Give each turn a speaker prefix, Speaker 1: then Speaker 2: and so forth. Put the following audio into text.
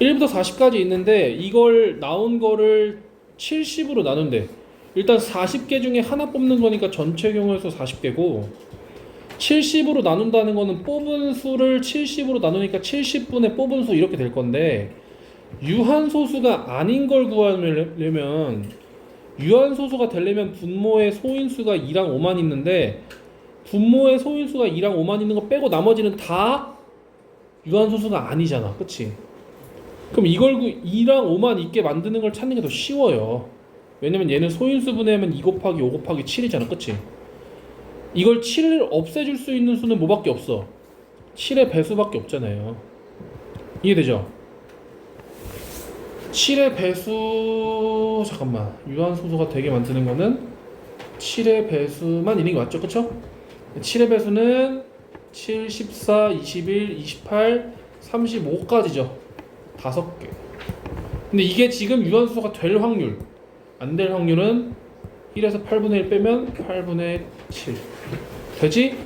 Speaker 1: 1부터 40까지 있는데 이걸 나온 거를 70으로 나눈대. 일단 40개 중에 하나 뽑는 거니까 전체 경우의 수 40개고 70으로 나눈다는 거는 뽑은 수를 70으로 나누니까 70분의 뽑은 수 이렇게 될 건데 유한소수가 아닌 걸 구하려면 유한소수가 되려면 분모의 소인수가 2랑 5만 있는데 분모의 소인수가 2랑 5만 있는 거 빼고 나머지는 다 유한소수가 아니잖아 그치? 그럼 이걸 구 2랑 5만 있게 만드는 걸 찾는 게 더 쉬워요 왜냐면 얘는 소인수 분해하면 2 곱하기 5 곱하기 7이잖아 그치? 이걸 7을 없애줄 수 있는 수는 뭐밖에 없어 7의 배수밖에 없잖아요 이해되죠? 7의 배수 잠깐만 유한소수가 되게 만드는 거는 7의 배수만 있는 게 맞죠 그쵸? 7의 배수는 7, 14, 21, 28, 35까지죠 다섯 개 근데 이게 지금 유한소수가 될 확률 안 될 확률은 1에서 8분의 1 빼면 8분의 7 되지?